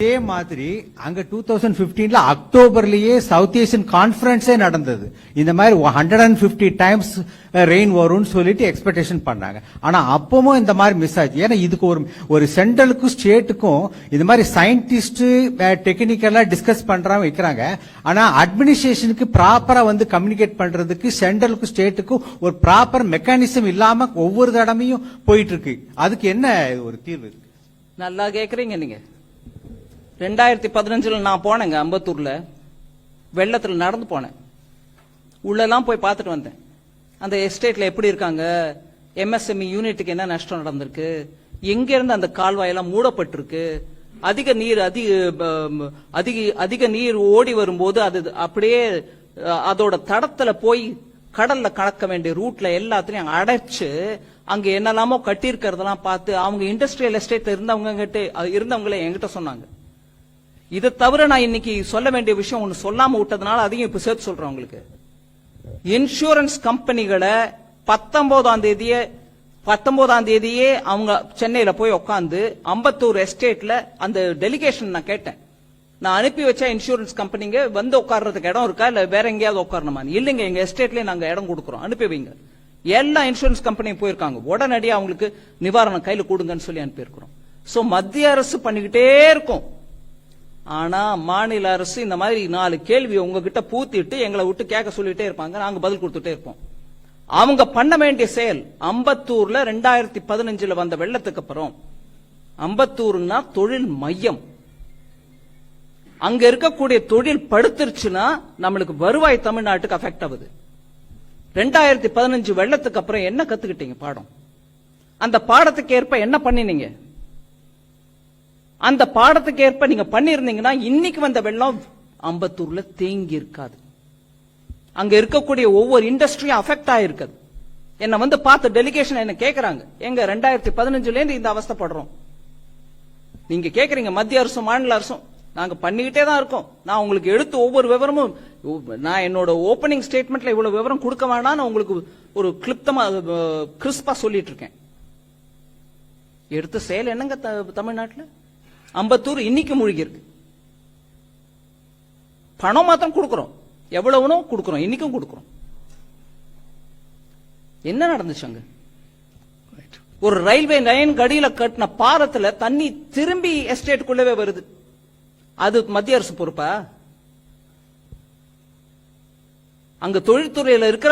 இதே மாதிரி அங்க டூ தௌசண்ட் பிப்டீன்ல அக்டோபர்லயே சவுத் ஏசியன் கான்ஃபரன்ஸே நடந்தது. இந்த மாதிரி hundred and fifty times rain வரும்னு சொல்லிட்டு எக்ஸ்பெக்டேஷன் பண்ணாங்க. ஆனா அப்பவும் இந்த மாதிரி மிஸ் ஆச்சு. ஏன்னா இதுக்கு ஒரு ஒரு சென்ட்ரலுக்கும் ஸ்டேட்டுக்கும் இந்த மாதிரி சயின்டிஸ்ட் டெக்னிக்கலா டிஸ்கஸ் பண்றாங்க வைக்கிறாங்க. ஆனா அட்மினிஸ்ட்ரேஷனுக்கு ப்ராப்பரா வந்து கம்யூனிகேட் பண்றதுக்கு சென்ட்ரலுக்கும் ஸ்டேட்டுக்கும் ஒரு ப்ராப்பர் மெக்கானிசம் இல்லாம ஒவ்வொரு தடவையும் போயிட்டு இருக்கு. அதுக்கு என்ன ஒரு தீர்வு நல்லா கேக்குறீங்க நீங்க. ரெண்டாயிரத்தி பதினஞ்சுல நான் போனேங்க அம்பத்தூர்ல. வெள்ளத்தில் நடந்து போனேன். உள்ளெல்லாம் போய் பார்த்துட்டு வந்தேன். அந்த எஸ்டேட்ல எப்படி இருக்காங்க? எம்எஸ்எம்இ யூனிட்டுக்கு என்ன நஷ்டம் நடந்திருக்கு? எங்கேருந்து அந்த கால்வாயெல்லாம் மூடப்பட்டிருக்கு? அதிக நீர் அதிக ப- அதிக அதிக நீர் ஓடி வரும்போது அது அப்படியே அதோட தடத்துல போய் கடல்ல கலக்க வேண்டிய ரூட்ல எல்லாத்துலயும் அடைச்சு அங்க என்னெல்லாமோ கட்டியிருக்கிறதெல்லாம் பார்த்து அவங்க இண்டஸ்ட்ரியல் எஸ்டேட்ல இருந்தவங்க கிட்ட இருந்தவங்களே என்கிட்ட சொன்னாங்க. இதை தவிர நான் இன்னைக்கு சொல்ல வேண்டிய விஷயம் ஒன்னு சொல்லாம விட்டதுனால அதையும் இப்ப சேர்த்து சொல்றேன் உங்களுக்கு. இன்சூரன்ஸ் கம்பெனிகளை பத்தொன்பதாம் தேதியே பத்தொன்பதாம் தேதியே அவங்க சென்னையில போய் உட்காந்து அம்பத்தூர் எஸ்டேட்ல அந்த டெலிகேஷன் நான் கேட்டேன். நான் அனுப்பி வச்ச இன்சூரன்ஸ் கம்பெனிங்க வந்து உட்கார்றதுக்கு இடம் இருக்கா? இல்ல வேற எங்கேயாவது உட்காரணுமா இல்லைங்க எங்க எஸ்டேட்லயே நாங்க இடம் கொடுக்குறோம். அனுப்பி வைங்க. எல்லா இன்சூரன்ஸ் கம்பெனியும் போயிருக்காங்க. உடனடியாக அவங்களுக்கு நிவாரணம் கையில கொடுங்கன்னு சொல்லி அனுப்பியிருக்கிறோம். சோ மத்திய அரசு பண்ணிக்கிட்டே இருக்கும். ஆனா மாநில அரசு இந்த மாதிரி நாலு கேள்வி உங்ககிட்ட பூத்திட்டு எங்களை விட்டு கேட்க சொல்லிட்டே இருப்பாங்க. நாங்க பதில் கொடுத்துட்டே இருப்போம். அவங்க பண்ண வேண்டிய செயல் அம்பத்தூர்ல ரெண்டாயிரத்தி பதினஞ்சுல வந்த வெள்ளத்துக்கு அப்புறம் அம்பத்தூர்னா தொழில் மையம். அங்க இருக்கக்கூடிய தொழில் படுத்துருச்சுன்னா நம்மளுக்கு வருவாய் தமிழ்நாட்டுக்கு அஃபெக்ட் ஆகுது. ரெண்டாயிரத்தி பதினஞ்சு வெள்ளத்துக்கு அப்புறம் என்ன கத்துக்கிட்டீங்க பாடம்? அந்த பாடத்துக்கு ஏற்ப என்ன பண்ணினீங்க? அந்த பாடத்துக்கு ஏற்ப நீங்க பண்ணிருந்தீங்கன்னா இன்னைக்கு வந்த வெள்ளம் அம்பத்தூர்ல தேங்கி இருக்காது. அங்க இருக்கக்கூடிய ஒவ்வொரு இண்டஸ்ட்ரியும் அஃபெக்ட் ஆயிருக்குது. என்ன வந்து பார்த்து டெலிகேஷன் என்ன கேட்கறாங்க எங்க ரெண்டாயிரத்தி பதினஞ்சுல இருந்து இந்த அவஸ்தைப்படுறோம் நீங்க கேக்குறீங்க மத்திய அரசும் மாநில அரசும் நாங்க பண்ணிக்கிட்டே தான் இருக்கோம். நான் உங்களுக்கு எடுத்து ஒவ்வொரு விவரமும் நான் என்னோட ஓபனிங் ஸ்டேட்மெண்ட்ல இவ்வளவு விவரம் கொடுக்க வேண்டாம்னு உங்களுக்கு ஒரு கிளிப்தமா கிறிஸ்பா சொல்லிட்டு இருக்கேன். எடுத்த செயல் என்னங்க த- அம்பத்தூர் இன்னைக்கு மூழ்கி இருக்கு பணம் மாத்திரம் கொடுக்கிறோம். எவ்வளவுனோ கொடுக்குறோம். இன்னைக்கும் கொடுக்குறோம். என்ன நடந்துச்சு அங்க? ஒரு ரயில்வே லைன் கடியில கட்டின பாரத்துல தண்ணி திரும்பி எஸ்டேட்டுக்குள்ளவே வருது. அது மத்திய அரசு பொறுப்பா? அங்க தொழில்துறையில இருக்கிற